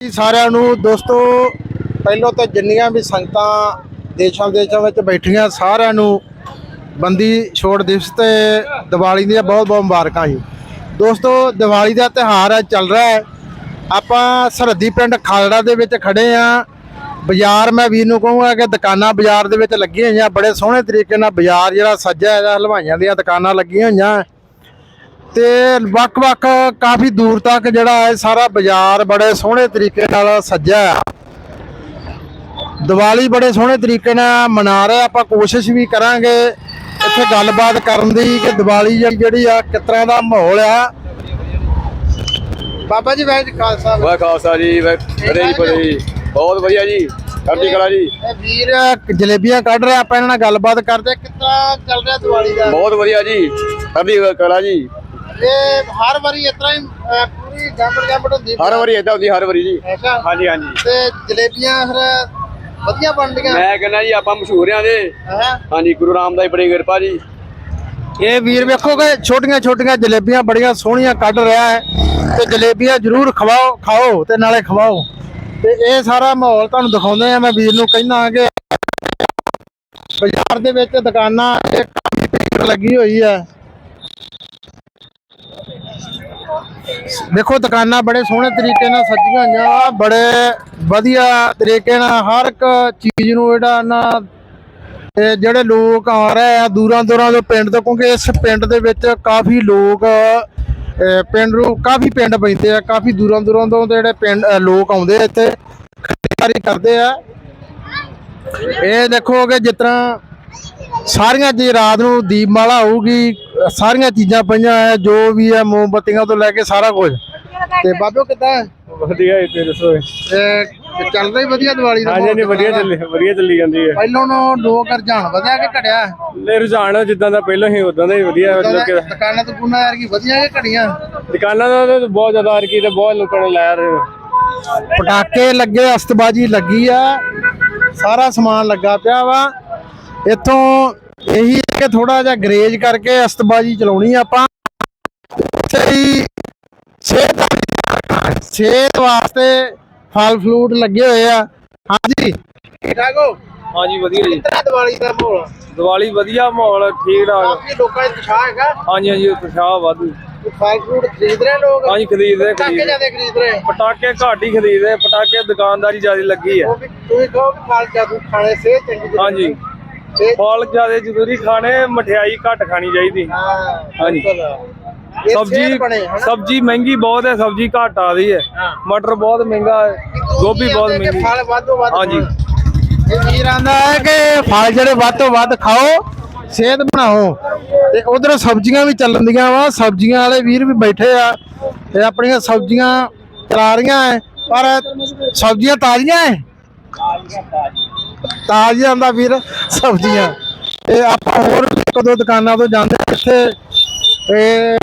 ਜੀ ਸਾਰਿਆਂ ਨੂੰ ਦੋਸਤੋ, ਪਹਿਲਾਂ ਤਾਂ ਜਿੰਨੀਆਂ ਵੀ ਸੰਗਤਾਂ ਦੇਸ਼ਾਂ ਵਿਦੇਸ਼ਾਂ ਵਿੱਚ ਬੈਠੀਆਂ, ਸਾਰਿਆਂ ਨੂੰ ਬੰਦੀ ਛੋੜ ਦਿਵਸ ਤੇ ਦੀਵਾਲੀ ਦੀਆਂ ਬਹੁਤ ਬਹੁਤ ਮੁਬਾਰਕਾਂ ਜੀ। ਦੋਸਤੋ, ਦੀਵਾਲੀ ਦਾ ਤਿਉਹਾਰ ਹੈ ਚੱਲ ਰਿਹਾ ਹੈ। ਆਪਾਂ ਸਰਹੱਦੀ ਪਿੰਡ ਖਾਲੜਾ ਦੇ ਵਿੱਚ ਖੜੇ ਆ ਬਾਜ਼ਾਰ ਮੈਂ ਵੀਰ ਨੂੰ ਕਹੂੰਗਾ ਕਿ ਦੁਕਾਨਾਂ ਬਾਜ਼ਾਰ ਦੇ ਵਿੱਚ ਲੱਗੀਆਂ ਹੋਈਆਂ, ਬੜੇ ਸੋਹਣੇ ਤਰੀਕੇ ਨਾਲ ਬਾਜ਼ਾਰ ਜਿਹੜਾ ਸੱਜਿਆ ਹੈਗਾ ਹਲਵਾਈਆਂ ਦੀਆਂ ਦੁਕਾਨਾਂ ਲੱਗੀਆਂ ਹੋਈਆਂ। ਤੇ ਵੱਖ-ਵੱਖ ਕਾਫੀ ਦੂਰ ਤੱਕ ਜਿਹੜਾ ਹੈ ਸਾਰਾ ਬਾਜ਼ਾਰ ਬੜੇ ਸੋਹਣੇ ਤਰੀਕੇ ਨਾਲ ਸੱਜਿਆ ਆ। ਦੀਵਾਲੀ ਬੜੇ ਸੋਹਣੇ ਤਰੀਕੇ ਨਾਲ ਮਨਾ ਰਹੇ ਆਪਾਂ ਕੋਸ਼ਿਸ਼ ਵੀ ਕਰਾਂਗੇ ਇੱਥੇ ਗੱਲਬਾਤ ਕਰਨ ਦੀ ਕਿ ਦੀਵਾਲੀ ਜਿਹੜੀ- ਆ ਕਿਸ ਤਰ੍ਹਾਂ ਦਾ ਮਾਹੌਲ ਆ। ਬਾਬਾ ਜੀ ਵੈਜ ਖਾਲਸਾ। ਵਾਹ ਖਾਲਸਾ ਜੀ ਵਾਹ ਫਤਿਹ ਜੀ ਜੀ। ਬਹੁਤ ਵਧੀਆ ਜੀ। ਚੜ੍ਹਦੀ ਕਲਾ ਜੀ। ਇਹ ਵੀਰ ਜਲੇਬੀਆਂ ਕੱਢ ਰਿਹਾ ਆਪਾਂ ਇਹਨਾਂ ਨਾਲ ਗੱਲਬਾਤ ਕਰਦੇ ਤਰ੍ਹਾਂ ਚੱਲ ਰਿਹਾ ਦੀਵਾਲੀ ਦਾ? ਬਹੁਤ ਵਧੀਆ ਜੀ। ਚੜ੍ਹਦੀ ਕਲਾ ਜੀ। ਇਹ ਹਰ ਵਾਰੀ ਇਸ ਤਰ੍ਹਾਂ ਹੀ ਅਹ, ਪੂਰੀ ਗੰਬੜ ਗੰਬੜ ਹੁੰਦੀ ਹਰ ਵਾਰੀ ਏਦਾਂ ਹੁੰਦੀ ਹਰ ਵਾਰੀ ਜੀ। ਹਾਂਜੀ ਹਾਂਜੀ। ਤੇ ਜਲੇਬੀਆਂ ਫਿਰ ਵਧੀਆ ਬਣਦੀਆਂ ਮੈਂ ਕਹਿੰਦਾ ਜੀ ਆਪਾਂ ਮਸ਼ਹੂਰ ਆਂ ਦੇ। ਹੈ? ਹਾਂਜੀ ਗੁਰੂ ਰਾਮਦਾਸ ਦੀ ਬੜੀ ਕਿਰਪਾ ਜੀ। ਇਹ ਵੀਰ ਵੇਖੋਗੇ ਛੋਟੀਆਂ ਛੋਟੀਆਂ ਜਲੇਬੀਆਂ ਬੜੀਆਂ ਸੋਹਣੀਆਂ ਕੱਢ ਰਿਹਾ ਹੈ। ਤੇ ਜਲੇਬੀਆਂ ਜ਼ਰੂਰ ਖਵਾਓ ਖਾਓ ਤੇ ਨਾਲੇ ਖਵਾਓ। ਤੇ ਇਹ ਸਾਰਾ ਮਾਹੌਲ ਤੁਹਾਨੂੰ ਦਿਖਾਉਂਦੇ ਆ ਮੈਂ ਵੀਰ ਨੂੰ ਕਹਿਣਾ ਕਿ ਬਾਜ਼ਾਰ ਦੇ ਵਿੱਚ ਦੁਕਾਨਾਂ ਕਾਫੀ ਭੀੜ ਲੱਗੀ ਹੋਈ ਹੈ। ਦੇਖੋ ਦੁਕਾਨਾਂ ਬੜੇ ਸੋਹਣੇ ਤਰੀਕੇ ਨਾਲ ਸੱਜੀਆਂ ਹੋਈਆਂ ਵਾ ਬੜੇ ਵਧੀਆ ਤਰੀਕੇ ਨਾਲ ਹਰ ਇੱਕ ਚੀਜ਼ ਨੂੰ ਜਿਹੜਾ ਨਾ, ਤੇ ਜਿਹੜੇ ਲੋਕ ਆ ਰਹੇ ਆ ਦੂਰਾਂ ਦੂਰਾਂ ਤੋਂ ਪਿੰਡ ਤੋਂ, ਕਿਉਂਕਿ ਇਸ ਪਿੰਡ ਦੇ ਵਿੱਚ ਕਾਫੀ ਲੋਕ ਪਿੰਡ ਨੂੰ ਕਾਫੀ ਪਿੰਡ ਪੈਂਦੇ ਆ, ਕਾਫੀ ਦੂਰਾਂ ਦੂਰਾਂ ਤੋਂ ਜਿਹੜੇ ਪਿੰਡ ਲੋਕ ਆਉਂਦੇ ਇੱਥੇ, ਖਰੀਦਦਾਰੀ ਕਰਦੇ ਆ। ਇਹ ਦੇਖੋ ਕਿ ਜਿਸ ਤਰ੍ਹਾਂ ਸਾਰੀਆਂ ਜੀ ਰਾਤ ਨੂੰ ਦੀਪਮਾਲਾ ਹੋਊਗੀ ਸਾਰੀਆਂ ਚੀਜ਼ਾਂ ਪਈਆਂ ਆ ਜੋ ਵੀ ਹੈ ਮੋਮਬੱਤੀਆਂ ਤੋਂ ਲੈ ਕੇ ਸਾਰਾ ਕੁਝ। ਤੇ ਬਾਬਿਓ ਕਿੱਦਾਂ? ਵਧੀਆ ਤੇ ਦੱਸੋ ਇਹ ਚੱਲਦਾ ਹੀ ਵਧੀਆ ਦੀਵਾਲੀ ਦਾ ਹਾਂਜੀ ਵਧੀਆ ਚੱਲੀ ਵਧੀਆ ਚੱਲੀ ਜਾਂਦੀ ਹੈ ਪਹਿਲਾਂ ਨੂੰ ਲੋਕ ਰੁਝਾਨ ਵਧਿਆ ਕਿ ਘਟਿਆ? ਲੈ ਰੁਝਾਨ ਜਿੱਦਾਂ ਦਾ ਪਹਿਲਾਂ ਹੀ ਉਦਾਂ ਦਾ ਹੀ ਵਧੀਆ ਮਤਲਬ ਕਿ ਦੁਕਾਨਾਂ ਤੋਂ ਗੁਨਾ ਯਾਰ ਕੀ ਵਧੀਆ ਕਿ ਘਟੀਆਂ? ਦੁਕਾਨਾਂ ਦਾ ਤਾਂ ਬਹੁਤ ਜ਼ਿਆਦਾ ਅਰਕੀ ਤੇ ਬਹੁਤ ਲੋਕਾਂ ਨੇ ਲਾਇਆ ਰਹੇ ਪਟਾਕੇ ਲੱਗੇ ਅਸਤਬਾਜੀ ਲੱਗੀ ਆ। ਸਾਰਾ ਸਮਾਨ ਲੱਗਾ ਪਿਆ ਵਾ। ਇੱਥੋਂ ਇਹੀ ਹੈ ਕਿ ਥੋੜਾ ਜਿਹਾ ਗਰੇਜ ਕਰਕੇ ਅਸਤਬਾਜੀ ਚਲਾਉਣੀ ਆਪਾਂ। ਸਹੀ ਸਿਹਤ ਸਿਹਤ ਵਾਸਤੇ ਫਲ ਫਲੂਟ ਲੱਗੇ ਹੋਏ ਆ। ਹਾਂਜੀ। ਠੀਕ ਠਾਕ ਹੋ? ਹਾਂਜੀ ਵਧੀਆ ਜੀ। ਕਿੰਨਾ ਦੀਵਾਲੀ ਦਾ ਮਾਹੌਲ? ਦੀਵਾਲੀ ਵਧੀਆ ਮਾਹੌਲ ਠੀਕ ਠਾਕ। ਕਾਫੀ ਲੋਕਾਂ ਦਾ ਉਤਸ਼ਾਹ ਹੈਗਾ? ਹਾਂਜੀ ਹਾਂਜੀ ਉਤਸ਼ਾਹ ਵਾਧੂ। ਫਲ ਫਲੂਟ ਖਰੀਦ ਰਹੇ ਲੋਕ? ਹਾਂਜੀ ਪਟਾਕੇ ਖਰੀਦਦੇ। ਜ਼ਿਆਦਾ ਖਰੀਦ ਰਹੇ। ਪਟਾਕੇ ਘੱਟ ਹੀ ਦੁਕਾਨਦਾਰੀ ਜ਼ਿਆਦਾ ਲੱਗੀ ਹੈ ਉਹ ਵੀ ਤੁਸੀਂ ਕਹੋ ਕਿ ਫਲ ਜਾਦੂ ਖਾਣੇ ਸੇ ਚੰਗੀ ਜ਼ਰੂਰੀ ਹਾਂਜੀ ਫਲ ਜ਼ਿਆਦਾ ਜ਼ਰੂਰੀ ਖਾਣੇ ਮਠਿਆਈ ਘੱਟ ਖਾਣੀ ਚਾਹੀਦੀ। ਹਾਂ ਹਾਂਜੀ। ਸਬਜੀ ਸਬਜੀ ਮਹਿੰਗੀ ਬਹੁਤ ਹੈ ਸਬਜੀ ਘੱਟ ਆ ਰਹੀ ਹੈ। ਮਟਰ ਬਹੁਤ ਮਹਿੰਗਾ ਹੈ ਗੋਭੀ ਬਹੁਤ ਮਹਿੰਗੀ। ਫਲ ਵੱਧੋ ਵੱਧ ਹਾਂਜੀ। ਇਹ ਆਂਦਾ ਹੈ ਕਿ ਫਲ ਜਿਹੜੇ ਵੱਧ ਤੋਂ ਵੱਧ ਖਾਓ ਸਿਹਤ ਬਣਾਓ। ਤੇ ਉਧਰ ਸਬਜ਼ੀਆਂ ਵੀ ਚੱਲਣ ਦੀਆਂ ਵਾ ਸਬਜ਼ੀਆਂ ਵਾਲੇ ਵੀਰ ਵੀ ਬੈਠੇ ਆ ਤੇ ਆਪਣੀਆਂ ਸਬਜ਼ੀਆਂ ਚਲਾ ਰਹੀਆਂ ਐ ਪਰ ਸਬਜ਼ੀਆਂ ਤਾਜ਼ੀਆਂ ਐ ਤਾਜ਼ੀਆਂ ਦਾ ਵੀਰ ਸਬਜ਼ੀਆਂ। ਤੇ ਆਪਾਂ ਹੋਰ ਵੀ ਇੱਕ ਦੁਕਾਨਾਂ ਤੋਂ ਜਾਂਦੇ ਇੱਥੇ ਤੇ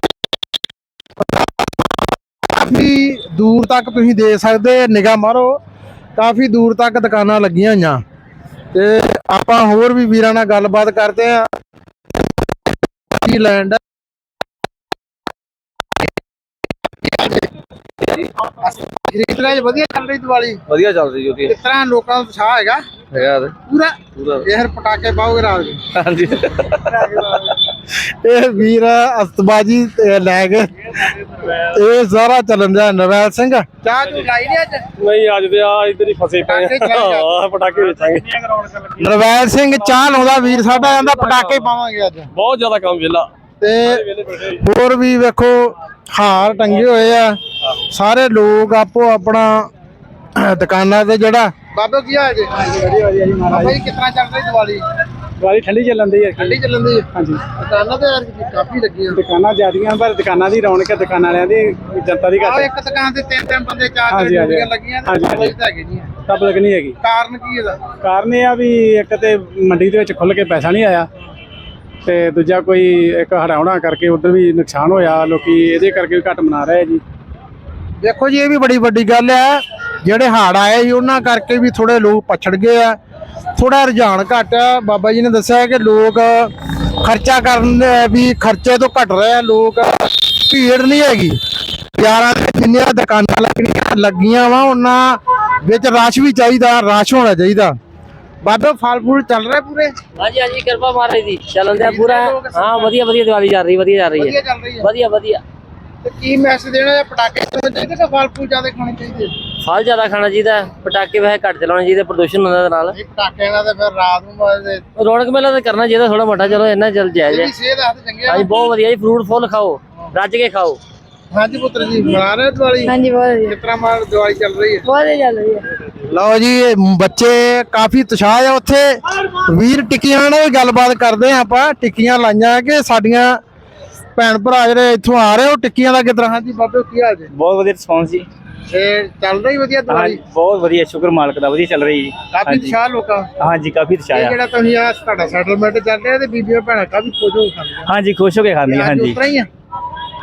ਕਾਫੀ ਦੂਰ ਤੱਕ ਤੁਸੀਂ ਦੇ ਸਕਦੇ ਨਿਗਾਹ ਮਾਰੋ, ਕਾਫੀ ਦੂਰ ਤੱਕ ਦੁਕਾਨਾਂ ਲੱਗੀਆਂ ਹੋਈਆਂ। ਤੇ ਆਪਾਂ ਹੋਰ ਵੀ ਵੀਰਾਂ ਨਾਲ ਗੱਲਬਾਤ ਕਰਦੇ ਆ ਕੀ ਲੈਂਡ ਜੀ ਵਧੀਆ ਚੱਲ ਰਹੀ ਦੀਵਾਲੀ। ਵਧੀਆ ਚੱਲ ਰਹੀ ਉਹਦੀ। ਕਿਸ ਤਰ੍ਹਾਂ ਲੋਕਾਂ ਦਾ ਉਤਸ਼ਾਹ ਹੈਗਾ। ਹੈਗਾ ਪੂਰਾ ਪੂਰਾ। ਇਹ ਫਿਰ ਪਟਾਕੇ ਪਾਓਗੇ ਰਾਤ ਨੂੰ ਹਾਂਜੀ। ਇਹ ਵੀਰ ਅਸਤਬਾਜੀ ਤੇ ਲੈ ਕੇ ਇਹ ਸਾਰਾ ਚੱਲਣ ਦਾ ਨਵੈਲ ਸਿੰਘ। ਚਾਹ ਤੂੰ ਲਾਈ ਨਹੀਂ ਅੱਜ? ਨਹੀਂ ਅੱਜ ਤੇ ਆ ਇਧਰ ਹੀ ਫਸੇ ਪਏ ਪਟਾਕੇ ਚਲਾਈ ਜਾ। ਆ ਪਟਾਕੇ ਵੇਚਾਂਗੇ। ਨਰਵੈਲ ਸਿੰਘ ਚਾਹ ਲਾਉਂਦਾ ਵੀਰ ਸਾਡਾ ਕਹਿੰਦਾ ਪਟਾਕੇ ਪਾਵਾਂਗੇ ਅੱਜ। ਬਹੁਤ ਜ਼ਿਆਦਾ ਕੰਮ ਵਿਹਲਾ ਤੇ ਹੋਰ ਵੀ ਵੇਖੋ ਹਾਰ ਟੰਗੇ ਹੋਏ ਆ। ਸਾਰੇ ਲੋਕ ਆਪੋ ਆਪਣਾ ਦੁਕਾਨਾਂ ਤੇ ਜਿਹੜਾ ਬਾਬਾ ਕੀ ਹੋਇਆ ਜੀ? ਵਧੀਆ ਵਧੀਆ ਜੀ ਮਹਾਰਾਜ। ਬਾਬਾ ਜੀ ਕਿਤਨਾ ਚੱਲ ਰਹੀ ਦੀਵਾਲੀ? ਠੰਡੀ ਚੱਲਣ ਦੀ ਹੈ। ਠੰਡੀ ਚੱਲਣ ਦੀ ਹਾਂਜੀ। ਦੁਕਾਨਾਂ ਤੇ ਯਾਰ ਕਾਫੀ ਲੱਗੀਆਂ। ਦੁਕਾਨਾਂ ਜ਼ਿਆਦੀਆਂ ਪਰ ਦੁਕਾਨਾਂ ਦੀ ਰੌਣਕ ਹੈ ਦੁਕਾਨਾਂ ਵਾਲਿਆਂ ਦੀ ਜਨਤਾ ਦੀ ਆਹ ਘੱਟ ਇੱਕ ਦੁਕਾਨ ਤੇ ਤਿੰਨ ਤਿੰਨ ਬੰਦੇ ਚਾਰ ਚਾਰ ਲੱਗੀਆਂ ਤੇ ਹਾਂਜੀ, ਦੀਵਾਲੀ ਤਾਂ ਹੈਗੀ ਨਹੀਂ। ਪਬਲਿਕ ਨਹੀਂ ਹੈਗੀ। ਕਾਰਨ ਕੀ ਇਹਦਾ? ਕਾਰਨ ਇਹ ਆ ਵੀ ਇੱਕ ਤੇ ਮੰਡੀ ਦੇ ਵਿੱਚ ਖੁੱਲ ਕੇ ਪੈਸਾ ਨਹੀਂ ਆਇਆ ਤੇ ਦੂਜਾ ਕੋਈ ਇੱਕ ਹੜਾਉਣਾ ਕਰਕੇ ਉਧਰ ਵੀ ਨੁਕਸਾਨ ਹੋਇਆ ਲੋਕੀ ਇਹਦੇ ਕਰਕੇ ਵੀ ਘੱਟ ਮਨਾ ਰਹੇ ਜੀ। ਦੇਖੋ ਜੀ ਇਹ ਵੀ ਬੜੀ ਵੱਡੀ ਗੱਲ ਹੈ। ਜਿਹੜੇ ਹਾੜ ਆਏ ਸੀ ਉਹਨਾਂ ਕਰਕੇ ਵੀ ਥੋੜੇ ਲੋਕ ਪਛੜ ਗਏ ਆ। ਥੋੜਾ ਰੁਝਾਨ ਘੱਟ ਆ। ਬਾਬਾ ਜੀ ਨੇ ਦੱਸਿਆ ਕਿ ਲੋਕ ਖਰਚਾ ਕਰਨ ਵੀ ਖਰਚੇ ਤੋਂ ਘਟ ਰਹੇ ਆ। ਲੋਕ ਭੀੜ ਨਹੀਂ ਹੈਗੀ। ਵਿੱਚ ਜਿੰਨੀਆਂ ਦੁਕਾਨਾਂ ਲੱਗਣੀਆਂ ਲੱਗੀਆਂ ਵਾ ਉਹਨਾਂ ਵਿੱਚ ਰਸ਼ ਵੀ ਚਾਹੀਦਾ ਰਸ਼ ਹੋਣਾ ਚਾਹੀਦਾ। ਬਾਬੇ ਫਲ ਫੂਲ ਚੱਲ ਰਿਹਾ ਪੂਰੇ? ਹਾਂਜੀ ਹਾਂਜੀ ਕਿਰਪਾ ਮਹਾਰਾਜ ਦੀ। ਚੱਲਣ ਦਿਆ ਪੂਰਾ। ਹਾਂ ਵਧੀਆ ਵਧੀਆ ਦੀਵਾਲੀ ਚੱਲ ਰਹੀ ਵਧੀਆ ਹੈ। ਚੱਲ ਰਹੀ ਹੈ। ਵਧੀਆ ਵਧੀਆ। ਤੇ ਕੀ ਮੈਸੇਜ ਦੇਣਾ ਹੈ ਪਟਾਕੇ ਚਲਾਉਣੇ ਚਾਹੀਦੇ ਕਿ ਫਲ ਫੂਲ ਜ਼ਿਆਦਾ ਖਾਣੇ ਚਾਹੀਦੇ? ਫਲ ਜ਼ਿਆਦਾ ਖਾਣਾ ਚਾਹੀਦਾ ਹੈ, ਪਟਾਕੇ ਵੈਸੇ ਘੱਟ ਚਲਾਉਣੇ ਚਾਹੀਦੇ ਪ੍ਰਦੂਸ਼ਣ ਹੁੰਦਾ ਇਹਦੇ ਨਾਲ। ਇਹ ਪਟਾਕੇ ਨਾਲ ਤਾਂ ਫਿਰ ਰਾਤ ਨੂੰ ਬਾਅਦ ਰੌਣਕ ਮੇਲਾ ਤਾਂ ਕਰਨਾ ਚਾਹੀਦਾ ਥੋੜਾ ਮੋਟਾ ਚਲੋ ਇੰਨਾ ਚੱਲ ਜਾਇਜ਼ ਹੈ। ਸਿਹਤ ਹੱਥ ਚੰਗੇ ਹਾਂਜੀ ਬਹੁਤ ਵਧੀਆ ਜੀ ਫਰੂਟ ਫੁੱਲ ਖਾਓ ਰੱਜ ਕੇ ਖਾਓ। ਹਾਂਜੀ ਪੁੱਤਰ ਜੀ ਮਨਾ ਰਹੇ ਦੀਵਾਲੀ? ਹਾਂਜੀ ਬਹੁਤ ਵਧੀਆ। ਤਰ੍ਹਾਂ ਮਾਰ ਦੀਵਾਲੀ ਚੱਲ ਰਹੀ ਹੈ? ਬਹੁਤ ਵਧੀਆ ਚੱਲ ਰਹੀ ਹੈ। ਲਓ ਜੀ ਇਹ ਬੱਚੇ ਕਾਫੀ ਉਤਸ਼ਾਹ ਆ ਉੱਥੇ। ਵੀਰ ਟਿੱਕੀਆਂ ਨਾਲ ਗੱਲਬਾਤ ਕਰਦੇ ਆ ਆਪਾਂ ਟਿੱਕੀਆਂ ਲਾਈਆਂ ਕਿ ਸਾਡੀਆਂ ਭੈਣ ਭਰਾ ਜਿਹੜੇ ਇੱਥੋਂ ਆ ਰਹੇ ਉਹ ਟਿੱਕੀਆਂ ਦਾ ਕਿਦਾਂ? ਹਾਂਜੀ ਬਾਬੇ ਕੀ ਹਾਲ ਜੀ? ਬਹੁਤ ਵਧੀਆ ਰਿਸਪੌਂਸ ਜੀ। ਇਹ ਚੱਲ ਰਹੀ ਵਧੀਆ ਦੀਵਾਲੀ ਬਹੁਤ ਵਧੀਆ ਸ਼ੁਕਰ ਮਾਲਕ ਦਾ ਵਧੀਆ ਚੱਲ ਰਹੀ ਜੀ। ਕਾਫੀ ਉਤਸ਼ਾਹ ਲੋਕਾਂ ਹਾਂਜੀ ਕਾਫੀ ਇਹ ਜਿਹੜਾ ਤੁਸੀਂ ਆ ਤੁਹਾਡਾ ਸੈਟਲਮੈਂਟ ਚੱਲ ਰਿਹਾ ਤੇ ਬੀਬੀਆਂ ਭੈਣਾਂ ਕਾਫੀ ਖੁਸ਼ ਹੋ ਖਾਂਦੀਆਂ। ਹਾਂਜੀ ਖੁਸ਼ ਹੋ ਕੇ ਖਾਂਦੀ ਅੱਜ ਉਸ ਤਰ੍ਹਾਂ ਹੀ ਆ?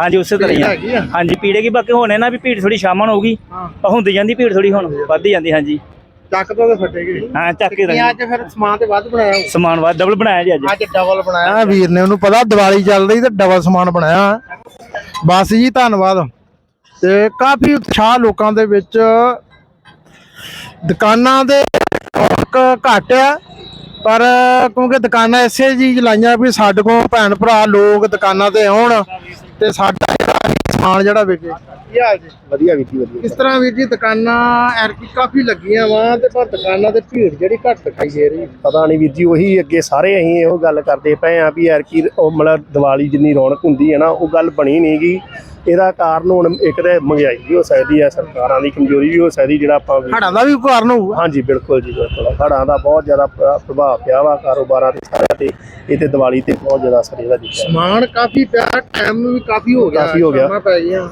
ਹਾਂਜੀ ਉਸੇ ਤਰ੍ਹਾਂ ਹੀ ਆ। ਹੈਗੀ ਆ। ਹਾਂਜੀ ਪੀੜੇ ਕੀ ਬਾਕੀ ਹੋਣੇ ਨਾ ਵੀ ਭੀੜ ਥੋੜੀ ਸ਼ਾਮਾਂ ਨੂੰ ਹੋਊਗੀ ਹਾਂ। ਹੁੰਦੀ ਜਾਂਦੀ ਭੀੜ ਥੋੜੀ ਹੁਣ ਵੱਧਦੀ ਜਾਂਦੀ ਹਾਂਜੀ। ਚੱਕ ਤੋਂ ਤੇ ਫਟੇਗੀ ਹਾਂ ਚੱਕ ਕੇ ਟਿੱਕੀਆਂ ਅੱਜ ਫਿਰ ਸਮਾਨ ਤੇ ਵੱਧ ਬਣਾਇਆ ਹੋਊ। ਸਮਾਨ ਵੱਧ ਡਬਲ ਬਣਾਇਆ ਜੀ ਅੱਜ। ਅੱਜ ਡਬਲ ਬਣਾਇਆ ਵੀਰ ਨੇ ਉਹਨੂੰ ਪਤਾ ਦੀਵਾਲੀ ਚੱਲ ਰਹੀ ਤੇ ਡਬਲ ਸਮਾਨ ਬਣਾਇਆ। ਬਸ ਜੀ ਧੰਨਵਾਦ। ਤੇ ਕਾਫੀ ਉਤਸ਼ਾਹ ਲੋਕਾਂ ਦੇ ਵਿੱਚ। ਦੁਕਾਨਾਂ ਦੇ ਰੌਣਕ ਘੱਟ ਆ ਪਰ ਕਿਉਂਕਿ ਦੁਕਾਨਾਂ ਐਸੇ ਚੀਜ਼ ਲਾਈਆਂ ਵੀ ਸਾਡੇ ਕੋਲ ਭੈਣ ਭਰਾ ਲੋਕ ਦੁਕਾਨਾਂ ਤੇ ਆਉਣ ਤੇ ਸਾਡਾ ਜਿਹੜਾ ਸਮਾਨ ਜਿਹੜਾ ਵਿਕੇ। ਕੀ ਹਾਲ ਜੀ ਵਧੀਆ ਵੀਰ ਜੀ ਵਧੀਆ। ਇਸ ਤਰ੍ਹਾਂ ਵੀਰ ਜੀ ਦੁਕਾਨਾਂ ਐਰਕੀ ਕਾਫੀ ਲੱਗੀਆਂ ਵਾ ਤੇ ਪਰ ਦੁਕਾਨਾਂ ਤੇ ਭੀੜ ਜਿਹੜੀ ਘੱਟ ਦਿਖਾਈ ਦੇ ਰਹੀ। ਪਤਾ ਨਹੀਂ ਵੀਰ ਜੀ ਉਹੀ ਅੱਗੇ ਸਾਰੇ ਅਸੀਂ ਇਹੋ ਗੱਲ ਕਰਦੇ ਪਏ ਆ ਵੀ ਯਾਰ ਕੀ ਉਹ ਮਤਲਬ ਦੀਵਾਲੀ ਜਿੰਨੀ ਰੌਣਕ ਹੁੰਦੀ ਹੈ ਨਾ ਉਹ ਗੱਲ ਬਣੀ ਨਹੀਂਗੀ ਇਹਦਾ ਕਾਰਨ ਹੁਣ ਇੱਕ ਤੇ ਮਹਿੰਗਾਈ ਵੀ ਹੋ ਸਕਦੀ ਹੈ ਸਰਕਾਰਾਂ ਦੀ ਕਮਜ਼ੋਰੀ ਵੀ ਹੋ ਸਕਦੀ ਜਿਹੜਾ ਆਪਾਂ ਹੜਾਂ ਦਾ ਵੀ ਕਾਰਨ ਹੋਊਗਾ। ਹਾਂਜੀ ਬਿਲਕੁਲ ਜੀ ਬਿਲਕੁਲ। ਹੜ੍ਹਾਂ ਦਾ ਬਹੁਤ ਜ਼ਿਆਦਾ ਪ੍ਰ- ਪ੍ਰਭਾਵ ਪਿਆ ਵਾ ਕਾਰੋਬਾਰਾਂ ਤੇ ਸਾਰਿਆਂ ਤੇ। ਇਹ ਤੇ ਦੀਵਾਲੀ ਤੇ ਬਹੁਤ ਜ਼ਿਆਦਾ ਅਸਰ ਇਹਦਾ ਜੀ ਸਮਾਨ ਕਾਫੀ ਪਿਆ ਟਾਈਮ ਵੀ ਕਾਫੀ ਹੋ ਗਿਆ ਕਾਫੀ ਹੋ ਗਿਆ।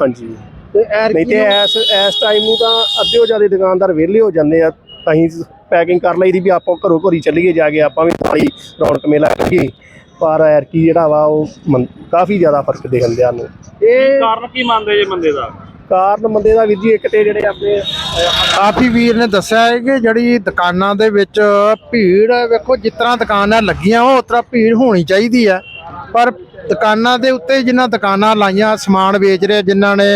ਹਾਂਜੀ। ਤੇ ਐਰ ਨਹੀਂ ਤੇ ਇਸ ਇਸ ਟਾਈਮ ਨੂੰ ਤਾਂ ਅੱਧਿਓ ਜ਼ਿਆਦਾ ਦੁਕਾਨਦਾਰ ਵਿਹਲੇ ਹੋ ਜਾਂਦੇ ਆ ਅਸੀਂ ਪੈਕਿੰਗ ਕਰ ਲਈਦੀ ਵੀ ਆਪਾਂ ਘਰੋਂ ਘਰੀ ਚੱਲੀਏ ਜਾ ਕੇ ਆਪਾਂ ਵੀ ਥੋੜੀ ਰੌਣਕ ਮੇਲਾ ਕਰੀਏ। ਪਰ ਐਰਕੀ ਜਿਹੜਾ ਵਾ ਉਹ ਕਾਫੀ ਜ਼ਿਆਦਾ ਫ਼ਰਕ ਦਿਖਣ ਦਿਆ ਨੂੰ ਇਹ ਕਾਰਨ ਕੀ ਮੰਨਦੇ ਜੇ ਬੰਦੇ ਦਾ? ਕਾਰਨ ਬੰਦੇ ਦਾ ਵੀਰ ਜੀ ਇੱਕ ਤੇ ਜਿਹੜੇ ਆਪਣੇ ਕਾਫੀ ਵੀਰ ਨੇ ਦੱਸਿਆ ਹੈ ਕਿ ਜਿਹੜੀ ਦੁਕਾਨਾਂ ਦੇ ਵਿੱਚ ਭੀੜ ਵੇਖੋ ਜਿਸ ਤਰ੍ਹਾਂ ਦੁਕਾਨਾਂ ਲੱਗੀਆਂ ਵਾ ਉਸ ਤਰ੍ਹਾਂ ਭੀੜ ਹੋਣੀ ਚਾਹੀਦੀ ਹੈ। ਪਰ ਦੁਕਾਨਾਂ ਦੇ ਉੱਤੇ ਜਿਨ੍ਹਾਂ ਦੁਕਾਨਾਂ ਲਾਈਆਂ ਸਮਾਨ ਵੇਚ ਰਹੇ ਜਿਨ੍ਹਾਂ ਨੇ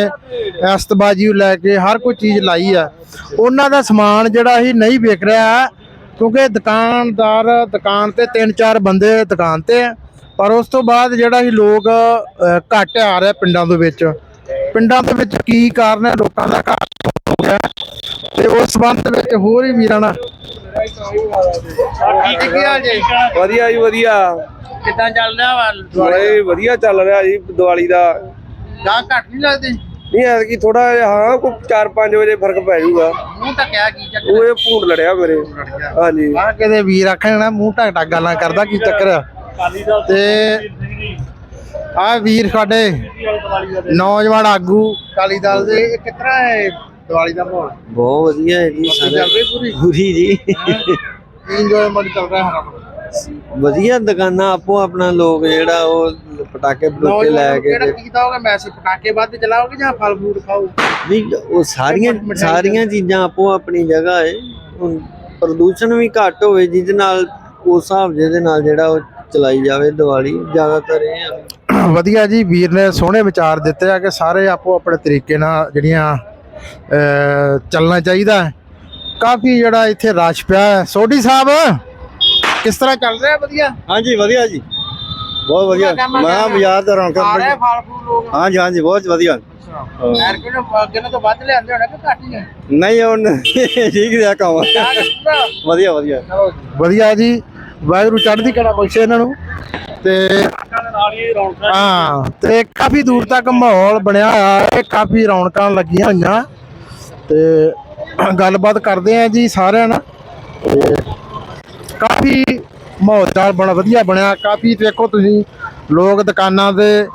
ਐਸਤਬਾਜੀ ਲੈ ਕੇ ਹਰ ਕੋਈ ਚੀਜ਼ ਲਾਈ ਆ ਉਹਨਾਂ ਦਾ ਸਮਾਨ ਜਿਹੜਾ ਹੀ ਨਹੀਂ ਵਿਕ ਰਿਹਾ ਕਿਉਂਕਿ ਦੁਕਾਨਦਾਰ ਦੁਕਾਨ ਤੇ ਤਿੰਨ ਚਾਰ ਬੰਦੇ ਦੁਕਾਨ ਤੇ ਆ ਪਰ ਉਸ ਤੋਂ ਬਾਅਦ ਜਿਹੜਾ ਹੀ ਲੋਕ ਘੱਟ ਆ ਰਿਹਾ ਪਿੰਡਾਂ ਦੇ ਵਿੱਚ। ਪਿੰਡਾਂ ਦੇ ਵਿੱਚ ਕੀ ਕਾਰਨ ਹੈ? ਲੋਕਾਂ ਦਾ ਘੱਟ ਹੋ ਗਿਆ ਤੇ ਉਸ ਸੰਬੰਧ ਵਿੱਚ ਹੋਰ ਹੀ ਵੀਰਾਂ ਨਾਲ। ਕੀ ਹਾਲ ਜੀ? ਵਧੀਆ ਜੀ ਵਧੀਆ। ਕਿੱਦਾਂ ਚੱਲ ਰਿਹਾ ਵਾ ਬੜੇ ਵਧੀਆ ਚੱਲ ਰਿਹਾ ਜੀ ਦੀਵਾਲੀ ਦਾ। ਗਾਹ ਘੱਟ ਨਹੀਂ ਲੱਗਦੇ? ਨਹੀਂ ਐਤਕੀ ਥੋੜਾ ਹਾਂ ਕੋਈ 4-5 ਵਜੇ ਫ਼ਰਕ ਪੈ ਜਾਊਗਾ। ਮੂੰਹ ਤਾਂ ਕਿਹਾ ਕੀ ਚੱਕਰ? ਉਹ ਇਹ ਭੂੰਡ ਲੜਿਆ ਮੇਰੇ। ਹਾਂਜੀ। ਆ ਕਿਤੇ ਵੀਰ ਆਖਣ ਨਾ ਮੂੰਹ ਢੱਕ ਢੱਕ ਗੱਲਾਂ ਕਰਦਾ ਕੀ ਚੱਕਰ? ਆ? ਤੇ ਆ ਵੀਰ ਸਾਡੇ ਨੌਜਵਾਨ ਆਗੂ ਕਾਲੀ ਦਲ ਦੇ ਇਹ ਤਰ੍ਹਾਂ ਹੈ ਦੀਵਾਲੀ ਦਾ ਮਾਹੌਲ? ਬਹੁਤ ਵਧੀਆ ਹੈ ਜੀ ਚੱਲ ਰਹੀ ਪੂਰੀ? ਪੂਰੀ ਜੀ। ਇੰਜੋਇਮੈਂਟ ਚੱਲ ਰਿਹਾ ਹੈ ਵਧੀਆ ਦੁਕਾਨਾਂ ਆਪੋ ਆਪਣਾ ਲੋਕ ਜਿਹੜਾ ਉਹ ਪਟਾਕੇ ਪਟੂਕੇ ਲੈ ਕੇ ਕਿਹੜਾ ਕੀਤਾ ਹੋਗਾ ਮੈਸੇਜ ਪਟਾਕੇ ਵੱਧ ਚਲਾਓਗੇ ਜਾਂ ਫਲ ਫੂਡ ਖਾਓ ਨਹੀਂ ਉਹ ਸਾਰੀਆਂ ਸਾਰੀਆਂ ਚੀਜ਼ਾਂ ਆਪੋ ਆਪਣੀ ਜਗ੍ਹਾ ਹੈ ਹੁਣ ਪ੍ਰਦੂਸ਼ਣ ਵੀ ਘੱਟ ਹੋਵੇ ਜਿਹਦੇ ਨਾਲ ਉਸ ਹਿਸਾਬ ਜਿਹਦੇ ਨਾਲ ਜਿਹੜਾ ਉਹ ਚਲਾਈ ਜਾਵੇ ਦੀਵਾਲੀ ਜ਼ਿਆਦਾਤਰ ਇਹ ਆ। ਵਧੀਆ ਜੀ ਵੀਰ ਨੇ ਸੋਹਣੇ ਵਿਚਾਰ ਦਿੱਤੇ ਆ ਕਿ ਸਾਰੇ ਆਪੋ ਆਪਣੇ ਤਰੀਕੇ ਨਾਲ ਜਿਹੜੀਆਂ ਚੱਲਣਾ ਚਾਹੀਦਾ ਹੈ। ਕਾਫੀ ਜਿਹੜਾ ਇੱਥੇ ਰਸ਼ ਪਿਆ ਹੈ। ਸੋਢੀ ਸਾਹਿਬ! ਕਿਸ ਤਰ੍ਹਾਂ ਚੱਲ ਰਿਹਾ ਵਧੀਆ? ਹਾਂਜੀ ਵਧੀਆ ਜੀ। ਬਹੁਤ ਵਧੀਆ। ਮੈਂ ਰਿਹਾ। ਬਾਜ਼ਾਰ ਦਾ ਰੌਣਕ ਆ। ਰਹੇ ਫਲ ਫੂਡ ਲੋਕ? ਹਾਂਜੀ ਹਾਂਜੀ ਬਹੁਤ ਵਧੀਆ। ਐਰ ਕੋਈ ਅੱਗੇ ਨਾਲੋਂ ਤਾਂ ਵੱਧ ਲਿਆਂਦੇ ਹੋਣਾ ਕਿ ਘੱਟ ਹੀ ਹੈ ਨਹੀਂ ਹੁਣ ਠੀਕ ਰਿਹਾ ਕੰਮ। ਵਧੀਆ ਵਧੀਆ। ਵਧੀਆ ਜੀ। ਵਾਹਿਗੁਰੂ ਚੜ੍ਹਦੀ ਕਲਾ ਬਖਸ਼ੇ ਇਹਨਾਂ ਨੂੰ। ਤੇ ਹਾਂ ਤੇ ਕਾਫੀ ਦੂਰ ਤੱਕ ਮਾਹੌਲ ਬਣਿਆ ਹੋਇਆ ਹੈ। ਕਾਫੀ ਰੌਣਕਾਂ ਲੱਗੀਆਂ ਹੋਈਆਂ। ਤੇ ਗੱਲਬਾਤ ਕਰਦੇ ਆ ਜੀ ਸਾਰਿਆਂ ਨਾਲ। ਤੇ ਕਾਫੀ ਮਾਹੌਲ ਬੜਾ ਵਧੀਆ ਬਣਿਆ। ਕਾਫੀ ਦੇਖੋ ਤੁਸੀਂ, ਲੋਕ ਦੁਕਾਨਾਂ ਤੇ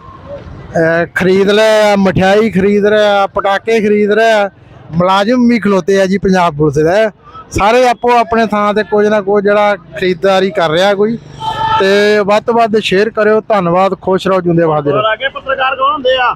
ਖਰੀਦ ਰਹੇ ਆ, ਮਠਿਆਈ ਖਰੀਦ ਰਹੇ ਆ ਪਟਾਕੇ ਖਰੀਦ ਰਹੇ ਆ ਮੁਲਾਜ਼ਮ ਵੀ ਖਲੋਤੇ ਆ ਜੀ ਪੰਜਾਬ ਪੁਲਿਸ ਦੇ। ਸਾਰੇ ਆਪੋ ਆਪਣੇ ਥਾਂ ਤੇ ਕੁਝ ਨਾ ਕੁਝ ਜਿਹੜਾ ਖਰੀਦਦਾਰੀ ਕਰ ਰਿਹਾ ਕੋਈ। ਤੇ ਵੱਧ ਤੋਂ ਵੱਧ ਸ਼ੇਅਰ ਕਰਿਓ। ਧੰਨਵਾਦ। ਖੁਸ਼ ਰਹੋ। ਜੁੰਦੇ ਵਾਦੇ ਰਹੋ। ਅੱਗੇ ਪੱਤਰਕਾਰ ਕੌਣ ਹੁੰਦੇ ਆ?